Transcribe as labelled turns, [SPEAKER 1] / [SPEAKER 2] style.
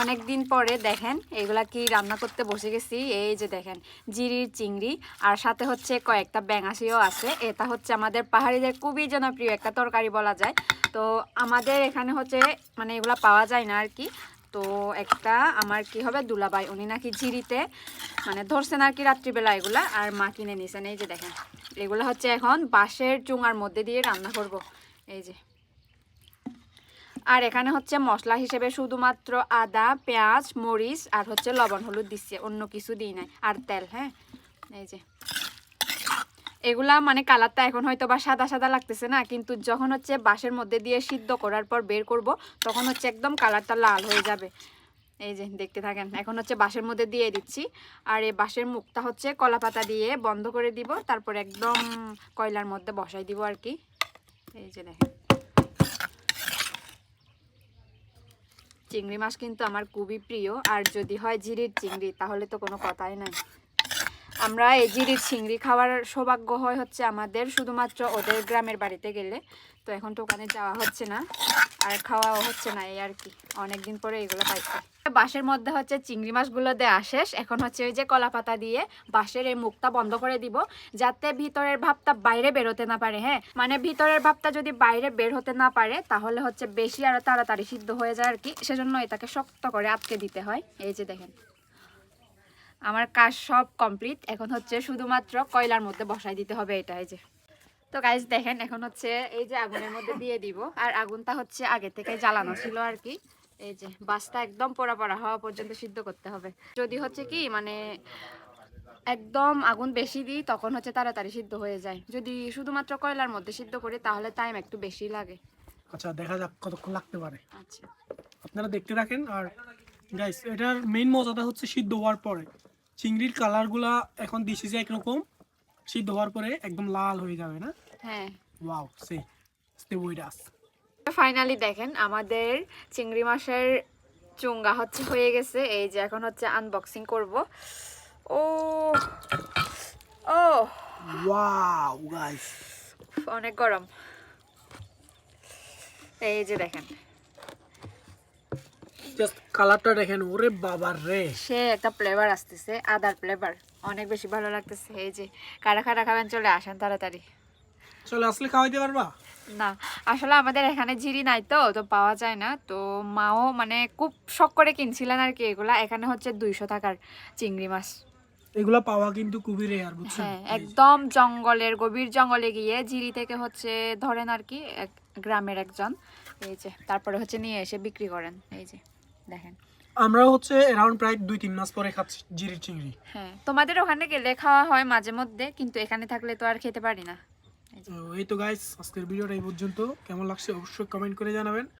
[SPEAKER 1] অনেক দিন পরে দেখেন, এগুলা কি রান্না করতে বসে গেছি, এই যে দেখেন, জিরির চিংড়ি, আর সাথে হচ্ছে কয়েকটা ব্যাঙাশিও আছে। এটা হচ্ছে আমাদের পাহাড়িদের খুবই জনপ্রিয় একটা তরকারি বলা যায়। তো আমাদের এখানে হচ্ছে মানে এগুলা পাওয়া যায় না আর কি তো একটা আমার কি হবে দুলাবাই উনি নাকি ঝিরিতে মানে ধরছেন আর কি রাত্রিবেলা এগুলা, আর মা কিনে নিয়েছেন এই যে দেখেন, এগুলো হচ্ছে এখন বাঁশের চুঙার মধ্যে দিয়ে রান্না করব। এই যে। আর এখানে হচ্ছে মশলা হিসেবে শুধুমাত্র আদা, পেঁয়াজ, মরিচ আর হচ্ছে লবণ, হলুদ দিচ্ছে, অন্য কিছু দিই নাই। আর তেল হ্যাঁ? এই যে। এগুলা মানে কালারটা এখন হয়তো বা সাদা সাদা লাগতেছে না, কিন্তু যখন হচ্ছে বাঁশের মধ্যে দিয়ে সিদ্ধ করার পর বের করব, তখন হচ্ছে একদম কালারটা লাল হয়ে যাবে। এই যে, দেখতে থাকেন, এখন হচ্ছে বাঁশের মধ্যে দিয়ে দিচ্ছি। আর এই বাঁশের মুখটা হচ্ছে কলা পাতা দিয়ে বন্ধ করে দিব, তারপর একদম কয়লার মধ্যে বসাই দিব আর কি। এই যে দেখেন। চিংড়ি মাছ কিন্তু আমার খুবই প্রিয়। আর যদি হয় জিরির চিংড়ি, তাহলে তো কোনো কথাই নাই। আমরা এই জিরির চিংড়ি খাওয়ার সৌভাগ্য হয় হচ্ছে আমাদের, শুধুমাত্র ওদের গ্রামের বাড়িতে গেলে। তো এখন তো ওখানে যাওয়া হচ্ছে না, আর খাওয়াও হচ্ছে না এই আর কি। অনেকদিন পরে এগুলো পাইছি। বাঁশের মধ্যে হচ্ছে চিংড়ি মাছগুলো দেওয়া শেষ। এখন হচ্ছে ওই যে কলা পাতা দিয়ে বাঁশের এই মুখটা বন্ধ করে দিব, যাতে ভিতরের ভাবটা বাইরে বেরোতে না পারে হ্যাঁ? মানে ভিতরের ভাবটা যদি বাইরে বের হতে না পারে, তাহলে হচ্ছে বেশি আরও তাড়াতাড়ি সিদ্ধ হয়ে যায় আর কি। সেজন্য এটাকে শক্ত করে আটকে দিতে হয়। এই যে দেখেন। আমার কাজ সব কমপ্লিট। এখন হচ্ছে শুধুমাত্র কয়লার মধ্যে বসাই দিতে হবে এটা এই যে। তো গাইজ দেখেন এখন হচ্ছে এই যে আগুনের মধ্যে দিয়ে দিব। আর আগুনটা হচ্ছে আগে থেকে জ্বালানো ছিল আর কি। এই যে বাসটা একদম পোড়া পোড়া হওয়া পর্যন্ত সিদ্ধ করতে হবে। যদি হচ্ছে কি মানে একদম আগুন বেশি দিই তখন হচ্ছে তাড়াতাড়ি সিদ্ধ হয়ে যায়। যদি শুধুমাত্র কয়লার মধ্যে সিদ্ধ করি তাহলে টাইম একটু বেশি লাগে।
[SPEAKER 2] আচ্ছা দেখা যাক কতক্ষণ লাগতে পারে।
[SPEAKER 1] আচ্ছা।
[SPEAKER 2] আপনারা দেখতে রাখেন আর গাইস এটার মেইন মজাটা হচ্ছে সিদ্ধ হওয়ার পরে। চিংড়ির কালারগুলা এখন দিছি যে একরকম সিদ্ধ হওয়ার পরে একদম লাল হয়ে যাবে না?
[SPEAKER 1] হ্যাঁ।
[SPEAKER 2] ওয়াও সে স্টে উইথ
[SPEAKER 1] ফাইনালি দেখেন আমাদের চিংড়ি মাছের চুঙ্গা হচ্ছে হয়ে গেছে। এই যে এখন হচ্ছে আনবক্সিং করব। ও ও।
[SPEAKER 2] ওয়াও গাইস
[SPEAKER 1] অনেক গরম। এই যে দেখেন।
[SPEAKER 2] জাস্ট কালারটা দেখেন ওরে বাবার রে।
[SPEAKER 1] সে একটা ফ্লেভার আসতেছে আদার ফ্লেভার অনেক বেশি ভালো লাগতেছে এই যে কারা কারা খাবেন চলে আসেন তাড়াতাড়ি।
[SPEAKER 2] চলে আসলে খাওয়াইতে পারবা?
[SPEAKER 1] না আসলে আমাদের এখানে ঝিরি নাই তো তো পাওয়া যায় না। তো মাও মানে খুব শখ করে কিনছিলেন আর কি এগুলা। এখানে হচ্ছে দুইশো টাকার চিংড়ি মাছ।
[SPEAKER 2] এগুলা পাওয়া কিন্তু খুবই রেয়ার বুঝছেন?
[SPEAKER 1] হ্যাঁ একদম জঙ্গলের গভীর জঙ্গলে গিয়ে ঝিরি থেকে হচ্ছে ধরেন আর কি এক গ্রামের একজন। এই যে তারপরে হচ্ছে নিয়ে এসে বিক্রি করেন এই যে। দেখেন।
[SPEAKER 2] আমরা হচ্ছে अराउंड প্রায় দুই তিন মাস পরে খাচ্ছি জিরির চিংড়ি।
[SPEAKER 1] হ্যাঁ তোমাদের ওখানে গেলে খাওয়া হয় মাঝে মধ্যে কিন্তু এখানে থাকলে তো আর খেতে পারি না।
[SPEAKER 2] এই তো গাইস আজকের ভিডিওটা এই পর্যন্ত। কেমন লাগছে অবশ্যই কমেন্ট করে জানাবেন।